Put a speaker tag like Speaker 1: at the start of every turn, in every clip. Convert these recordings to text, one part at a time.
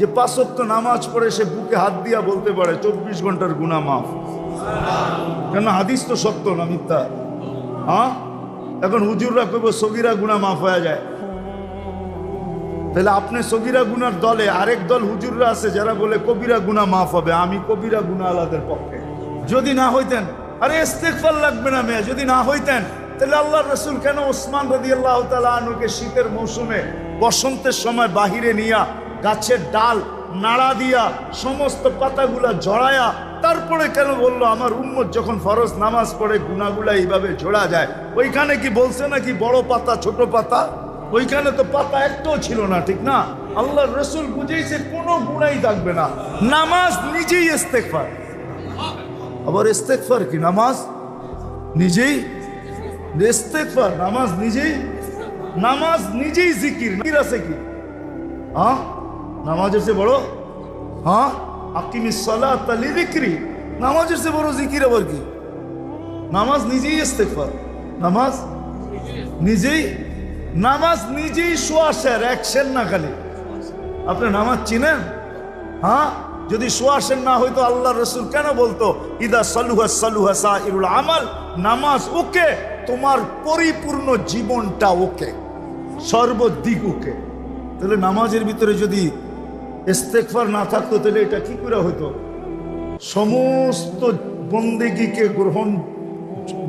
Speaker 1: যে পাঁচক্ত নামাজ পড়ে সে বুকে হাত দিয়া বলতে পারে, চব্বিশ ঘণ্টার গুণা মাফ। কেন হাদিস তো সত্য না মিথ্যা? হ্যাঁ? এখন হুজুররা কইব, সগিরা গুণা মাফ হয়ে যায়। তাহলে আপনি সগিরা গুনার দলে আরেক দল হুজুররা আছে, যারা বলে, কবিরা গুণা মাফ হবে। আমি কবিরা গুণা আলাদের পক্ষে। যদি না হইতেন, আরে ইস্তেকফার লাগবে না মেয়ে, যদি না হইতেন, তাহলে আল্লাহ রসুল কেন ওসমান রদি আল্লাহ আনুকে শীতের মৌসুমে বসন্তের সময় বাহিরে নিয়া গাছের ডাল নাড়া দিয়া সমস্ত পাতাগুলা জড়ায়া, তারপরে কেন বলল, আমার উম্মত যখন ফরজ নামাজ পড়ে গুনাগুলা এইভাবে জোড়া যায়। ওইখানে কি বলছে নাকি, বড় পাতা, ছোট পাতা? ওইখানে তো পাতা একটাও ছিল না, ঠিক না? আল্লাহ রসুল বুঝেইছে কোনো গুণাই থাকবে না। নামাজ নিজেই ইস্তেকফার আবার ইস্তেকফার কি নামাজ? নিজেই? ইস্তেকফার নামাজ নিজেই? নামাজ নিজেই জিকির। আছে কি? হ্যাঁ নামাজের চেয়ে বড়? হ্যাঁ? আকিমি সলা তালি বিক্রি নামাজের চেয়ে বড় জিকির আবার কি? নামাজ নিজেই ইস্তেকফার নামাজ নিজেই নামাজ নিজেই শোয়া সোয়াশের একশের না খালি। আপনি নামাজ চিনেন? হ্যাঁ? যদি সোয়াশের না হইতো আল্লাহ রসুল কেন বলতো, ইদা সালুহা সালুহা সাইরুল আমাল নামাজ ওকে, তোমার পরিপূর্ণ জীবনটা ওকে, সর্বদিক ওকে। তাহলে নামাজের ভিতরে যদি ইস্তেকফার না থাকতো তাহলে এটা কি করে হতো সমস্ত বন্দেগীকে গ্রহণ,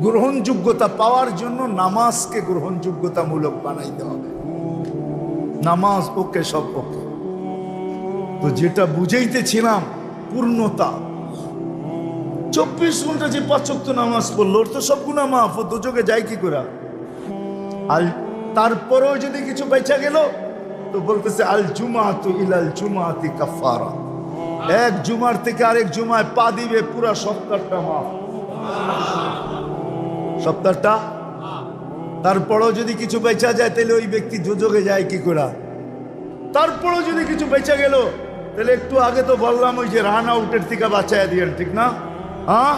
Speaker 1: গ্রহণযোগ্যতা পাওয়ার জন্য নামাজকে গ্রহণযোগ্যতামূলক বানাইতে হবে। নামাজ ওকে সব ওকে তো যেটা বুঝাইতেছিলাম, পূর্ণতা। চব্বিশ ঘণ্টা যে পাঁচক্ত নামাজ পড়ল, ওর তো সব গুণা মাফ ও দুযোগে যায় কি করে? আর তারপরেও যদি কিছু বেচা গেল তো বলতেছে, আল জুমাতু ইলাল জুমাতি কাফারা এক জুমার থেকে আরেক জুমায় পা দিবে পুরা সপ্তাহটা মাফ। সপ্তাহটা? তারপরেও যদি কিছু বেচা যায়, তাহলে ওই ব্যক্তি যোজকে যায় কি করে? তারপরেও যদি কিছু বেচা গেল, তাহলে একটু আগে তো বললাম ওই যে রান আউটের থেকে বাঁচায় দিয়েন, ঠিক না? হ্যাঁ?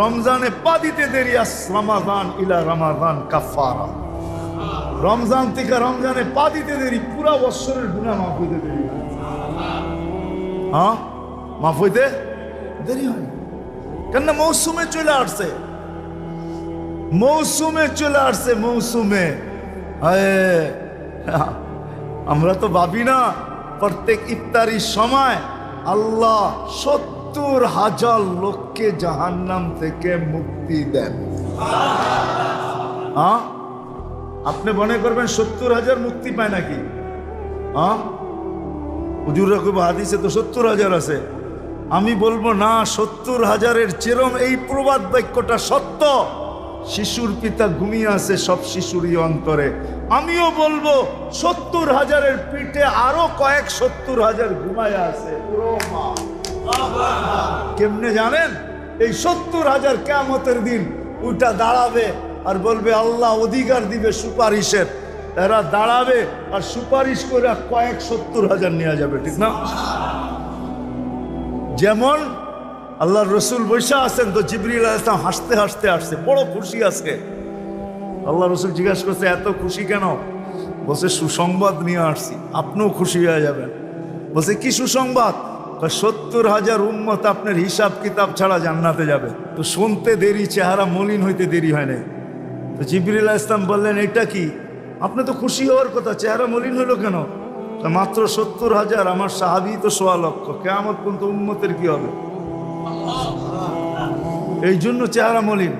Speaker 1: রমজানে পা দিতে দেরি, আস রমাদান ইলা রমাদান কাফারা রমজান থেকে রমজানে পা দিতে দেরি, পুরা বৎসরের গুণা মাফ হইতে দেরি। হ্যাঁ? মাফ হইতে দেরি হয় কেন মৌসুমে চলে আসছে। মৌসুমে চলে আসছে, মৌসুমে। আমরা তো ভাবি না, প্রত্যেক ইফতারির সময় আল্লাহ সত্তর হাজার লোককে জাহান্নাম থেকে মুক্তি দেন। হ্যাঁ? আপনি মনে করবেন সত্তর হাজার মুক্তি পায় নাকি? হ্যাঁ? হাদিসে তো সত্তর হাজার আছে। আমি বলব না, সত্তর হাজারের চেরম এই প্রবাদ বাক্যটা সত্য। শিশুর পিতা ঘুমিয়ে আছে সব শিশুরই অন্তরে। আমিও বলব, সত্তর হাজারের পিঠে আরও কয়েক সত্তর হাজার ঘুমায় আছে। কেমনে জানেন? এই সত্তর হাজার কেমতের দিন ওইটা দাঁড়াবে আর বলবে, আল্লাহ অধিকার দিবে সুপারিশের। এরা দাঁড়াবে আর সুপারিশ করে কয়েক সত্তর হাজার নেওয়া যাবে, ঠিক না? যেমন আল্লাহ রসুল বৈশা আছেন তো জিবরিল ইসলাম হাসতে হাসতে আসছে, বড় খুশি আছে আল্লাহ রসুল জিজ্ঞাসা করছে, এত খুশি কেন? বসে সুসংবাদ নিয়ে আসছি, আপনিও খুশি হয়ে যাবেন। বসে কি সুসংবাদ? সত্তর হাজার উন্মত আপনার হিসাব কিতাব ছাড়া জান্নাতে যাবে। তো শুনতে দেরি, চেহারা মলিন হইতে দেরি হয় নাই। তো জিবরিল ইসলাম বললেন এটা কি? আপনি তো খুশি হওয়ার কথা, চেহারা মলিন হলো কেন? মাত্র সত্তর হাজার, আমার সাহাবি তো সোয়া লক্ষ কেমন পর্যন্ত উম্মতের কি হবে? এই জন্য চেহারা মলিন।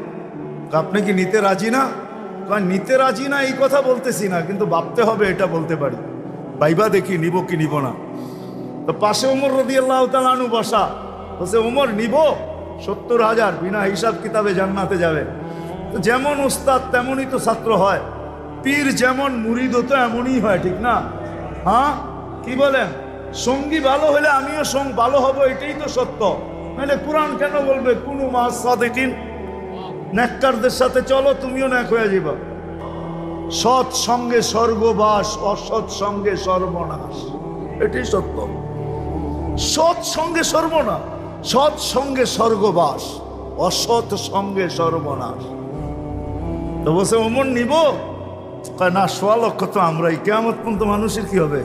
Speaker 1: আপনি কি নিতে রাজি না? নিতে রাজি না, এই কথা বলতেছি না, কিন্তু ভাবতে হবে এটা বলতে পারি। ভাইবা দেখি, নিব কি নিব না। তো পাশে উমর রদি আল্লাহ তালু বসা, বলছে, উমর, নিব। সত্তর হাজার, বিনা হিসাব কিতাবে জান্নাতে যাবে। যেমন উস্তাদ তেমনই তো ছাত্র হয়। পীর যেমন মুরিদ তো এমনই হয়, ঠিক না? হ্যাঁ? কি বলেন? সঙ্গী ভালো হলে আমিও সঙ্গ, ভালো হব, এটাই তো সত্য। নাহলে কোরআন কেন বলবে? কোনো মাস সাদেকিন। নেককারদের সাথে চলো, তুমিও ন্যাক হয়ে যাবা সৎ সঙ্গে স্বর্গবাস, অসৎ সঙ্গে সর্বনাশ। এটাই সত্য। সৎ সঙ্গে সর্বনাশ, সৎ সঙ্গে স্বর্গবাস, অসৎ সঙ্গে সর্বনাশ। তো বলছে অমন নিব? কয়, না, সোয়া লক্ষ তো আমরাই। কেমন পর্যন্ত মানুষের কি হবে?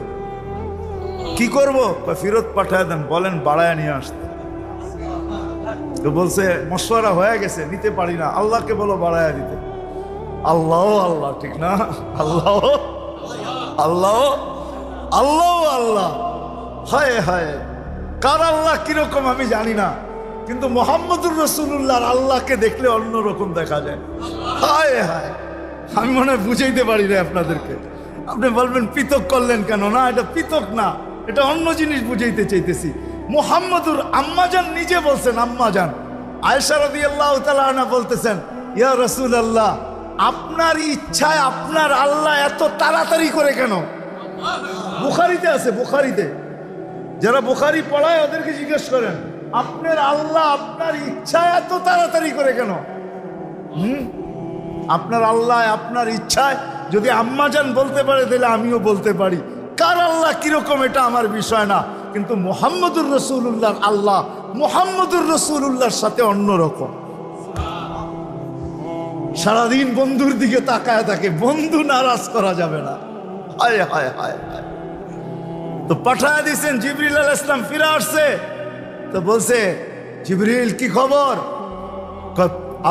Speaker 1: কি করব? কয়, ফেরত পাঠায় দেন, বলেন বাড়ায় নিয়ে আসতে। তো বলছে, মশওয়ারা হয়ে গেছে, নিতে পারি না। আল্লাহকে বলো বাড়ায় দিতে। আল্লাহ আল্লাহ, ঠিক না? আল্লাহ আল্লাহ আল্লাহ আল্লাহ। হায় হায়, কার আল্লাহ কীরকম আমি জানি না। কিন্তু মোহাম্মদুর রসুল্লাহর আল্লাহকে দেখলে অন্যরকম দেখা যায়। হায় হায়। আমি মনে হয় বুঝাইতে পারি না আপনাদেরকে। আপনি বলবেন, পৃথক করলেন কেন? না, এটা পৃথক না। এটা অন্য জিনিস বুঝাইতে চাইতেছি। মোহাম্মদুর আম্মাজান নিজে বলছেন, আম্মাজান। আয়সা রদি আল্লাহ তালা বলতেছেন, ইয়া রসুল আল্লাহ আপনার ইচ্ছায় আপনার আল্লাহ এত তাড়াতাড়ি করে কেন? বুখারিতে আছে, বুখারিতে। যারা বুখারি পড়ায় ওদেরকে জিজ্ঞেস করেন, আপনার আল্লাহ আপনার ইচ্ছায় এত তাড়াতাড়ি করে কেন? হুম? আপনার আল্লাহ, আপনার ইচ্ছায় যদি আম্মাজান বলতে পারে, তাহলে আমিও বলতে পারি। কার আল্লাহ কীরকম, এটা আমার বিষয় না। কিন্তু মোহাম্মদুর রসুল্লাহর আল্লাহ মোহাম্মদুর রসুল্লাহর সাথে অন্যরকম। সারাদিন বন্ধুর দিকে তাকায় থাকে, বন্ধু নারাজ করা যাবে না। হায় হায় হায় তো পাঠায় দিয়েছেন জিবরিল আল ইসলাম ফিরে আসছে। তো বলছে, জিবরিল, কি খবর?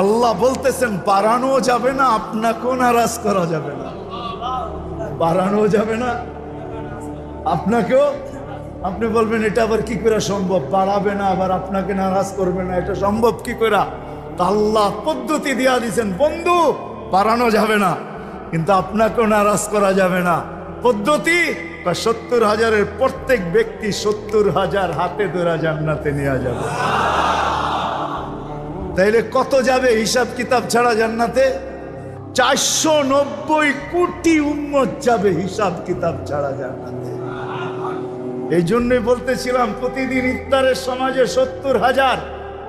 Speaker 1: আল্লাহ বলতেছেন, বাড়ানো যাবে না, আপনাকেও নারাজ করা যাবে না। বাড়ানো যাবে না, আপনাকেও? আপনি বলবেন, এটা আবার কি করে সম্ভব? বাড়াবে না, আবার আপনাকে নারাজ করবে না, এটা সম্ভব কি করে? আল্লাহ পদ্ধতি দিয়া দিছেন বন্ধু, বাড়ানো যাবে না, কিন্তু আপনাকেও নারাজ করা যাবে না। পদ্ধতি? বা সত্তর হাজারের প্রত্যেক ব্যক্তি সত্তর হাজার হাতে ধরা জান্নাতে নেওয়া যাবে। তাইলে কত যাবে হিসাব কিতাব ছাড়া জান্নাতে? চারশো নব্বই কোটি উম্মত যাবে হিসাব কিতাব ছাড়া জান্নাতে। এই জন্যই বলতেছিলাম, প্রতিদিন ইফতারের সমাজে সত্তর হাজার।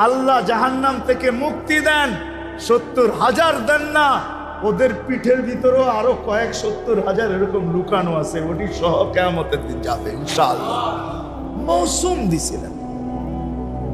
Speaker 1: আল্লাহ জাহান্নাম থেকে মুক্তি দেন, সত্তর হাজার দেন না। ওদের পিঠের ভিতরেও আরও কয়েক সত্তর হাজার এরকম লুকানো আছে, ওটি সহ কেমতের দিন যাবে, ইনশাআল্লাহ। মৌসুম দিছিলেন।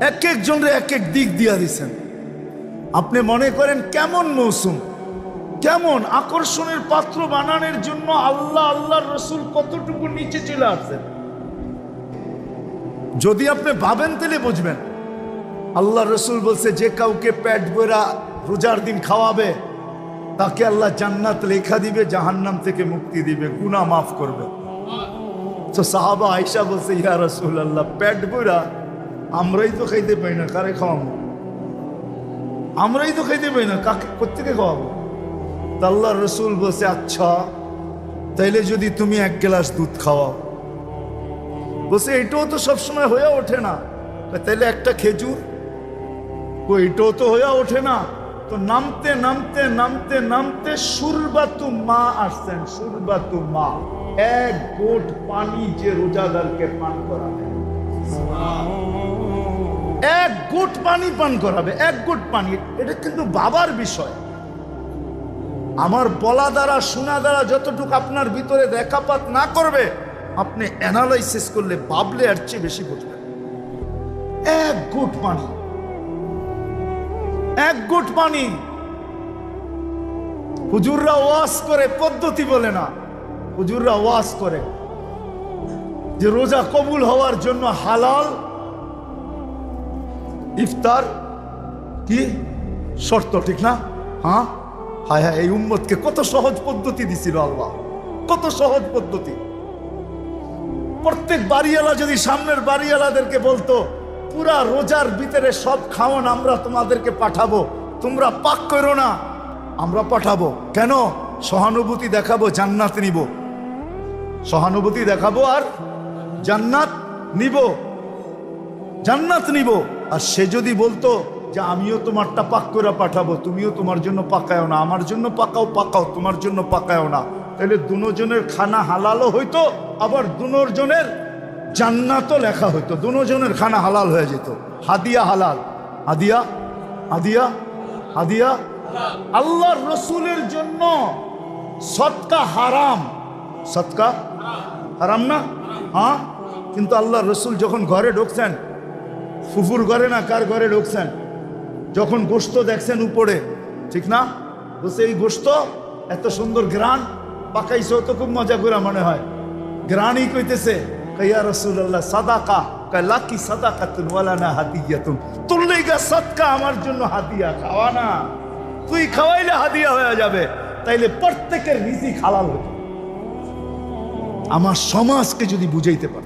Speaker 1: এক একজনের এক এক দিক দিয়া দিছেন। আপনি মনে করেন কেমন মৌসুম? কেমন আকর্ষণের পাত্র বানানোর জন্য আল্লাহ, আল্লাহর রসুল কতটুকু নিচে চলে আসছেন? যদি আপনি ভাবেন তাহলে বুঝবেন। আল্লাহ রসুল বলছে, যে কাউকে পেট বইরা রোজার দিন খাওয়াবে, তাকে আল্লাহ জান্নাত লেখা দিবে, জাহান্নাম থেকে মুক্তি দিবে, গুনাহ মাফ করবে। তো সাহাবা আয়সা বলছে, ইয়া রসুল আল্লাহ প্যাট বইরা আমরাই তো খাইতে পাই না, কারে খাওয়াবো? আমরাই তো খাইতে পাই না, কাকে কোথেকে খাওয়াবো? তা আল্লাহ রসুল বলছে আচ্ছা তাইলে যদি তুমি এক গ্লাস দুধ খাওয়াও। বলছে, এটাও তো সবসময় হয়ে ওঠে না। তাইলে একটা খেজুর? ও এটাও তো হয়ে ওঠে না। তো নামতে নামতে নামতে নামতে সুরবাতু মা আসছেন, সুরবাতু মা। এক গোট পানি যে রোজাদারকে পান করাবে এক গোট পানি পান করাবে, এক গোট পানি। এটা কিন্তু বাবার বিষয়। আমার বলা দ্বারা, শোনা দ্বারা যতটুকু আপনার ভিতরে দেখাপাত না করবে, আপনি অ্যানালাইসিস করলে ভাবলে আর চেয়ে বেশি বুঝবেন। এক গুট পানি। এক গুট পানি। হুজুররা ওয়াজ করে, পদ্ধতি বলে না। হুজুররা ওয়াজ করে যে রোজা কবুল হওয়ার জন্য হালাল ইফতার? কি? শর্ত ঠিক না? হ্যাঁ? হায় হায়, এই উম্মতকে কত সহজ পদ্ধতি দিছিল আল্লাহ। কত সহজ পদ্ধতি। প্রত্যেক বাড়িওয়ালা যদি সামনের বাড়িওয়ালাদেরকে বলতো, পুরা রোজার ভিতরে সব খাওয়ান আমরা তোমাদেরকে পাঠাবো। তোমরা পাক করো না, আমরা পাঠাবো। কেন? সহানুভূতি দেখাবো, জান্নাত নিব। সহানুভূতি দেখাবো আর জান্নাত নিব। জান্নাত নিব। আর সে যদি বলতো যে আমিও তোমারটা পাক করে পাঠাবো, তুমিও তোমার জন্য পাকাও না, আমার জন্য পাকাও পাকাও, তোমার জন্য পাকাও না, তাহলে দুজনের খানা হালালও হইতো, আবার দুজনের জান্নাতও লেখা হইতো, দুজনের খানা হালাল হয়ে যেত। হাদিয়া হালাল। হাদিয়া? হাদিয়া? হাদিয়া? আল্লাহর রসুলের জন্য সৎকা হারাম। সৎকা হারাম না? হ্যাঁ? কিন্তু আল্লাহ রসুল যখন ঘরে ঢুকছেন ফুফুর ঘরে না কার ঘরে ঢুকছেন? যখন গোস্ত দেখছেন উপরে, ঠিক না? বলছে, এই গোস্ত এত সুন্দর গ্রান পাকাইছেও তো খুব মজা করে মনে হয়। গ্রানই কইতেছে কইয়া রসুল্লাহ সাদাকা। কয় না হাতিয়া আমার জন্য হাতিয়া খাওয়া না। তুই খাওয়াইলে হাদিয়া হয়ে যাবে, তাইলে প্রত্যেকের হতো আমার সমাজকে যদি বুঝাইতে পারতাম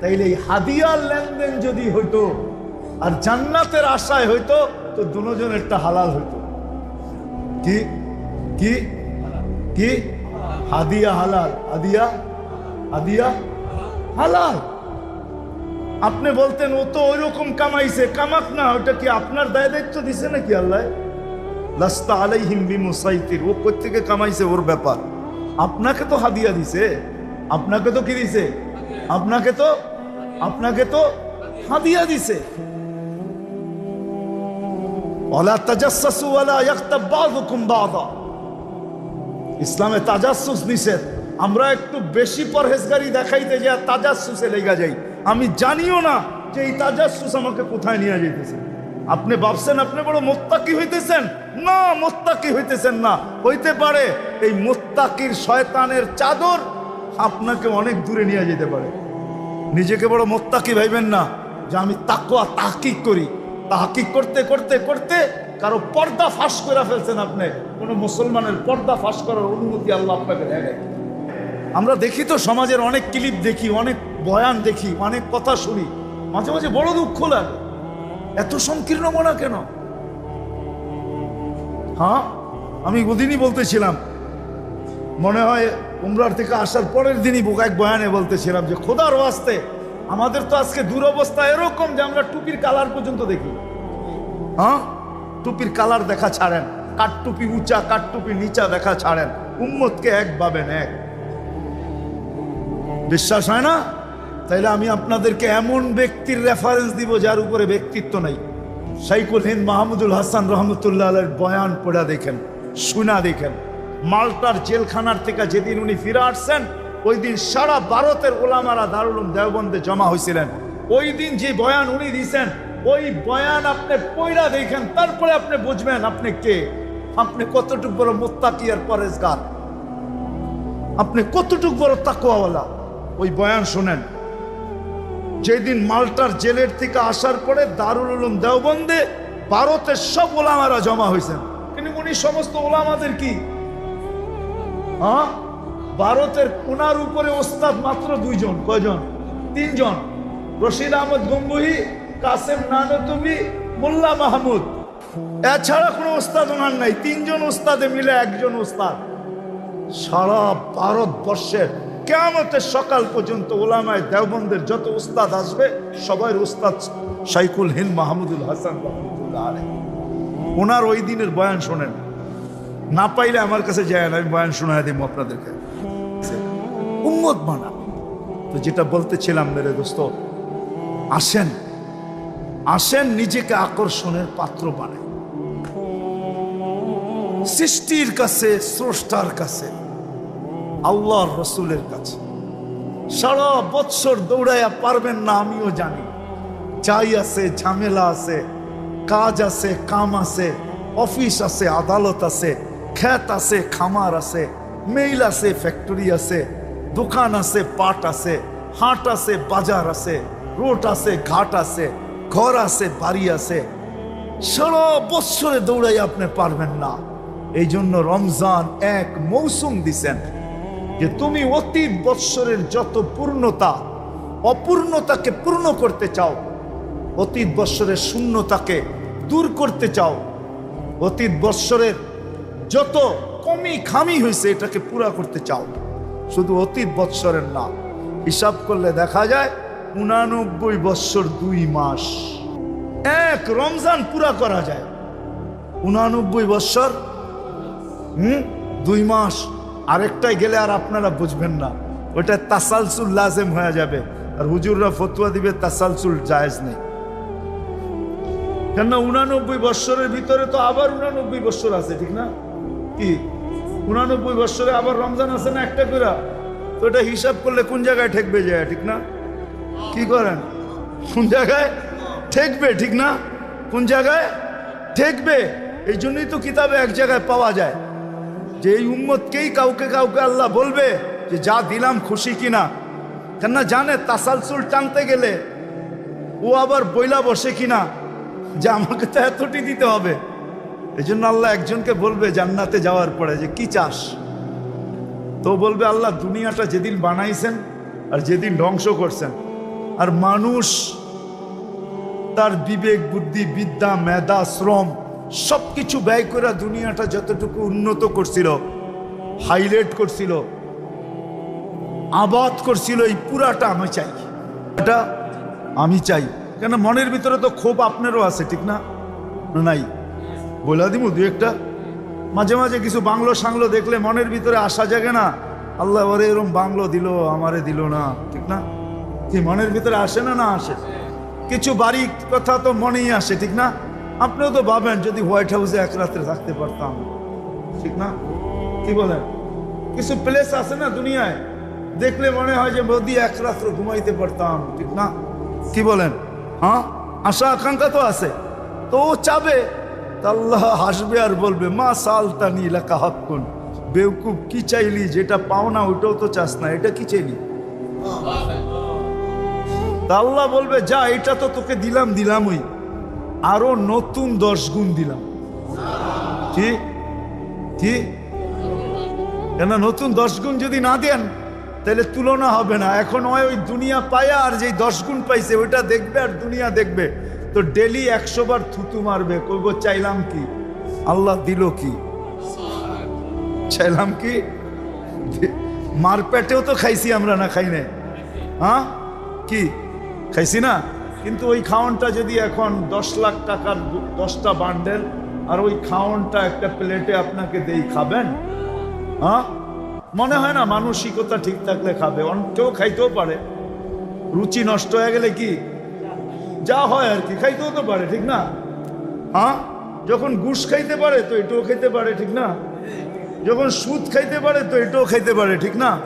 Speaker 1: তাইলে এই হাদিয়ার লেনদেন যদি হইতো, আর জান্নাতের আশায় হইতো, তো দুজনেরটা হালাল হইতো। কি? কি? কি? হাদিয়া হালাল। হাদিয়া? হাদিয়া? হালাল। আপনি বলতেন, ও তো ওইরকম কামাইছে, কামাক না ওটা কি আপনার দায় দায়িত্ব দিছে নাকি আল্লাহ? লাস্তা আলাইহিম বিমুসাইতির। ও থেকে কামাইছে ওর ব্যাপার? আপনাকে তো হাদিয়া দিছে। আপনাকে তো কি দিছে? আপনাকে তো আপনাকে তো হাদিয়া দিছে। তাজাসসু ইসলামে তাজাসসুস নিষেধ। আমরা একটু বেশি পরহেজগারি দেখাইতে যে তাজাসসুসে লেগা যাই। আমি জানিও না যে এই তাজাসসুস আমাকে কোথায় নিয়ে যাইতেছে। আপনি ভাবছেন আপনি বড় মোত্তাকি হইতেছেন? না, মোত্তাকি হইতেছেন না। হইতে পারে এই মোত্তাকির শয়তানের চাদর আপনাকে অনেক দূরে নিয়ে যেতে পারে। নিজেকে বড় মোত্তাকি ভাইবেন না যে আমি তাকুয়া তাহকিক করি। তাহকিক করতে করতে করতে কারও পর্দা ফাঁস করে ফেলছেন আপনি। কোনো মুসলমানের পর্দা ফাঁস করার অনুমতি আল্লাহ আপনাকে আমরা দেখি তো সমাজের অনেক ক্লিপ দেখি, অনেক বয়ান দেখি, অনেক কথা শুনি। মাঝে মাঝে বড় দুঃখ লাগে। এত সংকীর্ণ মনা কেন? হ্যাঁ আমি ওদিনই বলতেছিলাম। মনে হয় উমরার থেকে আসার পরের দিনই এক বয়ানে বলতেছিলাম যে, খোদার ওয়াস্তে, আমাদের তো আজকে দুরবস্থা এরকম যে আমরা টুপির কালার পর্যন্ত দেখি। হ্যাঁ? টুপির কালার দেখা ছাড়েন কাঠ টুপি উঁচা কাঠ টুপি নিচা দেখা ছাড়েন, উম্মতকে এক পাবেন এক। বিশ্বাস হয় না? তাইলে আমি আপনাদেরকে এমন ব্যক্তির রেফারেন্স দিব যার উপরে ব্যক্তিত্ব নাই। সাইকুল হিন্দ মাহমুদুল হাসান রহমতুল্লাহ বয়ান পড়া দেখেন, শুনা দেখেন। মাল্টার জেলখানার থেকে যেদিন উনি ফিরে আসছেন, ওই দিন সারা ভারতের ওলামারা দারুলুম দেওবন্দে জমা হয়েছিলেন ওই দিন যে বয়ান উনি দিয়েছেন ওই বয়ান আপনি পয়রা দেখেন, তারপরে আপনি বুঝবেন আপনি কে। আপনি কতটুকু বড় মোত্তাকি আর পরেজগার আপনি কতটুক বড় তাকুয়াওয়ালা ওই বয়ান শোনেন, যেদিন মাল্টার জেলের থেকে আসার পরে দারুল উলুম দেওবন্দে ভারতের সব ওলামারা জমা হয়েছেন কিন্তু উনি সমস্ত ওলামাদের কি? হ্যাঁ? ভারতের কোনার উপরে ওস্তাদ মাত্র দুইজন। কয়জন? তিনজন। রশিদ আহমদ গঙ্গুহি, কাসেম নানতুবি, মোল্লা মাহমুদ। এছাড়া কোনো ওস্তাদ ওনার নাই। তিনজন ওস্তাদে মিলে একজন ওস্তাদ। সারা ভারতবর্ষের কেমতের সকাল পর্যন্ত ওলামায় দেওবন্দের যত উস্তাদ আসবে সবাই উস্তাদ সাইকুল হিন্দ মাহমুদুল হাসান ওনার ওই দিনের বয়ান শোনেন। না পাইলে আমার কাছে যায় না, আমি বয়ান শোনায় দিব আপনাদেরকে। উম্মত বানা। তো যেটা বলতেছিলাম, মেরে দোস্ত, আসেন আসেন নিজেকে আকর্ষণের পাত্র বানায় সৃষ্টির কাছে, স্রষ্টার কাছে, আল্লাহর রসুলের কাছে। সারা বৎসর দৌড়াইয়া পারবেন না, আমিও জানি। চাই আছে, ঝামেলা আছে, কাজ আছে, কাম আছে, অফিস আছে, আদালত আছে খ্যাত আছে, খামার আছে মেইল আছে ফ্যাক্টরি আছে, দোকান আছে, পাট আছে, হাট আছে, বাজার আছে, রোড আছে, ঘাট আছে, ঘর আছে, বাড়ি আছে। সারা বৎসরে দৌড়াই আপনি পারবেন না। এই জন্য রমজান এক মৌসুম দিছেন যে তুমি অতীত বৎসরের যত পূর্ণতা, অপূর্ণতাকে পূর্ণ করতে চাও, অতীত বৎসরের শূন্যতাকে দূর করতে চাও, অতীত বৎসরের যত কমি খামি হয়েছে এটাকে পুরা করতে চাও, শুধু অতীত বৎসরের না, হিসাব করলে দেখা যায় উনানব্বই বৎসর দুই মাস। এক রমজান পুরা করা যায়। উনানব্বই বৎসর, হুম, দুই মাস। আরেকটাই গেলে আর আপনারা বুঝবেন না ওটা তাসালসুল লাজেম হয়ে যাবে। আর হুজুররা ফতুয়া দিবে, তাসালসুল জায়েজ নেই। কেননা উনানব্বই বৎসরের ভিতরে তো আবার উনানব্বই বৎসর আছে, ঠিক না? কি? উনানব্বই বৎসরে আবার রমজান আছে না একটা করে তো এটা হিসাব করলে কোন জায়গায় ঠেকবে যায়, ঠিক না? কি করেন? কোন জায়গায়? ঠেকবে, ঠিক না? কোন জায়গায়? ঠেকবে। এই জন্যই তো কিতাবে এক জায়গায় পাওয়া যায়। যে এই উম্মতকেই কাউকে কাউকে আল্লাহ বলবে যে, যা দিলাম খুশি কিনা কেননা জানে তাসালসুল টানতে গেলে ও আবার বইলা বসে কিনা যে আমাকে তো এতটি দিতে হবে। এই জন্য আল্লাহ একজনকে বলবে জান্নাতে যাওয়ার পরে যে, কি চাস? তো বলবে, আল্লাহ দুনিয়াটা যেদিন বানাইছেন আর যেদিন ধ্বংস করছেন, আর মানুষ তার বিবেক, বুদ্ধি, বিদ্যা, মেধা, শ্রম সব কিছু ব্যয় করে দুনিয়াটা যতটুকু উন্নত করছিল, হাইলাইট করছিল, আবাদ করছিল, এই পুরাটা আমি চাই। এটা আমি চাই। কেন, মনের ভিতরে তো ক্ষোভ আপনারও আছে, ঠিক না, নাই। বলে দিব দু একটা। মাঝে মাঝে কিছু বাংলো সাংলো দেখলে মনের ভিতরে আসা জাগে না। আল্লাহ ওরে এরম বাংলো দিল, আমারে দিল না, ঠিক না? কি মনের ভিতরে আসে না না আসে? কিছু বাড়ি কথা তো মনেই আসে, ঠিক না? আপনিও তো ভাবেন, যদি হোয়াইট হাউসে এক রাত্রে থাকতে পারতাম, ঠিক না? কি বলেন? কিছু প্লেস আছে না দুনিয়ায়? দেখলে মনে হয় যে মোদি এক রাত্র ঘুমাইতে পারতাম, ঠিক না? কি বলেন? হ্যাঁ? আশা আকাঙ্ক্ষা তো আছে। তো ও চাবে আল্লাহ হাসবে আর বলবে, মা সালতানি এলাকা হকুন বেউকুব, কি চাইলি? যেটা পাও না ওইটাও তো চাস না। এটা কি চাইলি? তা আল্লাহ বলবে, যা, এটা তো তোকে দিলাম, দিলামই। আরও নতুন দশ গুণ দিলাম। কেন, নতুন দশ গুণ যদি না দেন, তাহলে তুলনা হবে না। এখন ওই দুনিয়া পায়া, আর যেই দশ গুণ পাইছে, ওইটা দেখবে আর দুনিয়া দেখবে। তো ডেলি একশো বার থুতু মারবে, কইব, চাইলাম কি? আল্লাহ দিল কি? চাইলাম কি? মার পেটেও তো খাইছি আমরা না, খাই না হ্যাঁ? কি? খাইছি না? কিন্তু ওই খাওয়ানটা যদি এখন দশ লাখ টাকার দশটা বান্ডেল, আর ওই খাওয়ানটা একটা প্লেটে আপনাকে দেই, খাবেন? হ্যাঁ? মনে হয় না মানসিকতা ঠিক থাকলে খাবে, অন- কেউ খাইতেও পারে। রুচি নষ্ট হয়ে গেলে কি? যা হয় আর কি খাইতেও তো পারে ঠিক না? হ্যাঁ? যখন গুস খাইতে পারে তো এটাও খাইতে পারে ঠিক না? যখন সুদ খাইতে পারে তো এটাও খাইতে পারে ঠিক না?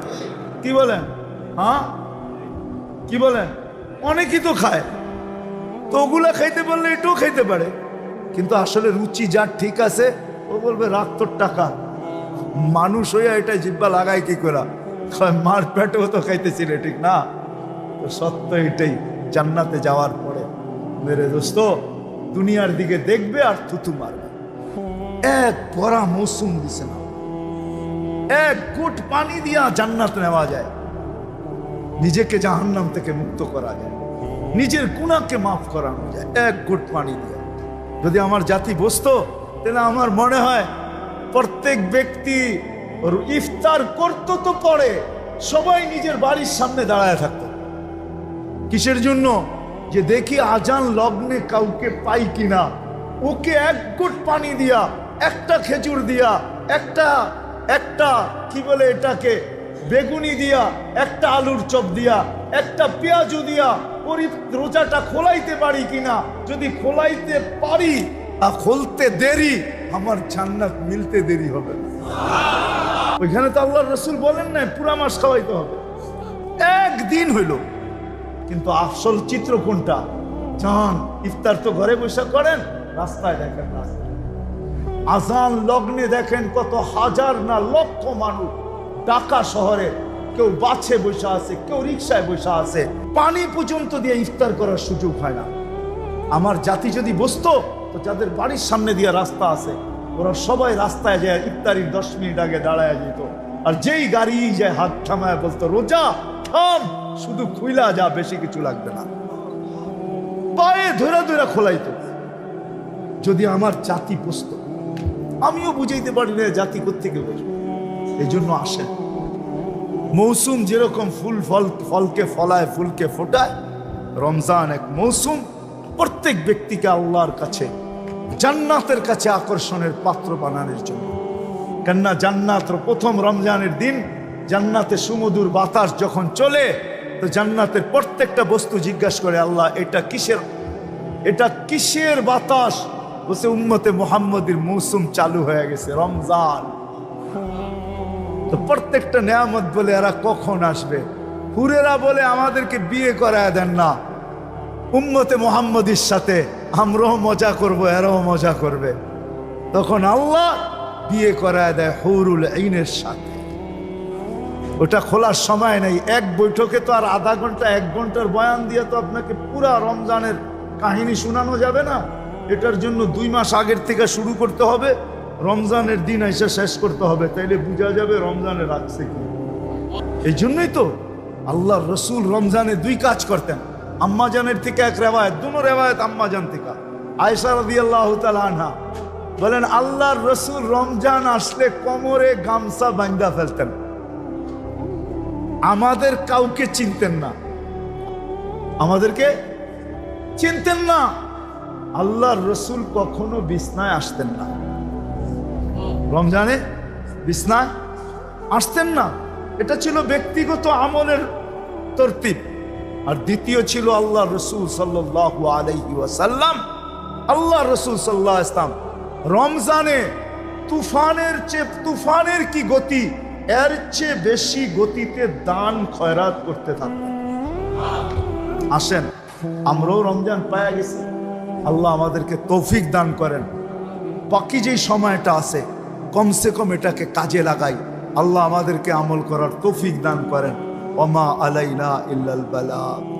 Speaker 1: কি বলেন? হ্যাঁ? কি বলেন? অনেকেই তো খায়। তো ওগুলা খাইতে পারলে এটাও খাইতে পারে। কিন্তু আসলে রুচি যার ঠিক আছে ও বলবে রাখ তোর টাকা। মানুষ হইয়া এটা জিব্বা লাগায় কি করে মার পেটেও তো খাইতেছিলে ঠিক না? তো সত্য এটাই জান্নাতে যাওয়ার পরে। মেরে দোস্ত, দুনিয়ার দিকে দেখবে আর থুতু মারবে। এক পরা মৌসুম দিছে না। এক গুট পানি দিয়া জান্নাত নেওয়া যায়। নিজেকে জাহান্নাম থেকে মুক্ত করা যায়। নিজের গুণাকে মাফ করানো যায়, এক গুট পানি দিয়ে। যদি আমার জাতি বসতো, তাহলে আমার মনে হয় প্রত্যেক ব্যক্তি ইফতার করতো তো পরে সবাই নিজের বাড়ির সামনে দাঁড়ায় থাকতো। কিসের জন্য? যে দেখি আজান লগ্নে কাউকে পাই কিনা। ওকে এক গুট পানি দিয়া, একটা খেজুর দিয়া, একটা একটা, কি বলে এটাকে, বেগুনি দিয়া, একটা আলুর চপ দিয়া, একটা পেঁয়াজু দিয়া ওর রোজাটা খোলাইতে পারি কিনা? যদি খোলাইতে পারি আর খুলতে দেরি, আমার জান্নাত মিলতে দেরি হবে ওইখানে তো আল্লাহ রসুল বলেন না পুরা মাস খাওয়াইতে হবে। একদিন হইল কিন্তু আসল চিত্র কোনটা? যান ইফতার তো ঘরে বসে করেন, রাস্তায় দেখেন আজান লগ্নে দেখেন কত হাজার না লক্ষ মানুষ। ঢাকা শহরে কেউ বাছে বসে আছে, কেউ রিক্সায় বসে আছে। পানি পর্যন্ত দিয়ে ইফতার করার সুযোগ হয় না। আমার জাতি যদি বসতো, তো যাদের বাড়ির সামনে দিয়ে রাস্তা আছে, ওরা সবাই রাস্তায় যায়, ইফতারির দশ মিনিট আগে দাঁড়ায় যেত। আর যেই গাড়ি যায় হাত থামায় বলতো, রোজা থাম শুধু খুইলা যা, বেশি কিছু লাগবে না। পায়ে ধরে ধরে খোলাইতো। যদি আমার জাতি বসতো, আমিও বুঝাইতে পারি না জাতি কোথেকে বসবো। এই জন্য আসে। মৌসুম যেরকম ফুল ফল, ফলকে ফলায়, ফুলকে ফোটায়, রমজান এক মৌসুম। প্রত্যেক ব্যক্তিকে আল্লাহর কাছে, জান্নাতের কাছে আকর্ষণের পাত্র বানানোর জন্য। কেননা জান্নাত প্রথম রমজানের দিন। জান্নাতে সুমধুর বাতাস যখন চলে, তো জান্নাতের প্রত্যেকটা বস্তু জিজ্ঞাসা করে, আল্লাহ, এটা কিসের এটা কিসের বাতাস? বসে উম্মতে মোহাম্মদের মৌসুম চালু হয়ে গেছে, রমজান। তো প্রত্যেকটা নেয়ামত বলে, এরা কখন আসবে? হুরেরা বলে, আমাদেরকে বিয়ে করায় দেন না। উম্মতে মোহাম্মদের সাথে আমরাও মজা করব, এরাও মজা করবে। তখন আল্লাহ বিয়ে করায় দেয় হৌরুল আইনের সাথে। ওটা খোলার সময় নেই। এক বৈঠকে তো আর আধা ঘণ্টা, এক ঘণ্টার বয়ান দিয়ে তো আপনাকে পুরা রমজানের কাহিনী শোনানো যাবে না। এটার জন্য দুই মাস আগের থেকে শুরু করতে হবে। রমজানের দিন এসে শেষ করতে হবে। তাইলে বোঝা যাবে রমজানে রাখছে কি। এই জন্যই তো আল্লাহ রসুল রমজানে দুই কাজ করতেন। আম্মাজানের থেকে এক রেওয়ায়ত, দুনো রেওয়ায়ত আম্মাজান থেকে। আয়সা রদি আল্লাহ আনহা বলেন, আল্লাহর রসুল রমজান আসলে কোমরে গামছা বান্ধা ফেলতেন। আমাদের কাউকে চিনতেন না। আমাদেরকে চিনতেন না। আল্লাহর রসুল কখনো বিছনায় আসতেন না। রমজানে বিছনায় আসতেন না। এটা ছিল ব্যক্তিগত আমলের তরতিব। আর দ্বিতীয় ছিল আল্লাহ রসুল সাল্লাহ আলহি ওয়াসাল্লাম। আল্লাহ রসুল সাল্লাহ ইসলাম রমজানে তুফানের চেপ তুফানের কি গতি? এর চেয়ে বেশি গতিতে দান খয়রাত করতে থাকে। আসেন, আমরাও রমজান পায়া গেছি। আল্লাহ আমাদেরকে তৌফিক দান করেন। বাকি যেই সময়টা আছে, কমসে কম এটাকে কাজে লাগাই। আল্লাহ আমাদেরকে আমল করার তৌফিক দান করেন। ওমা আলাইনা ইল্লাল বালা।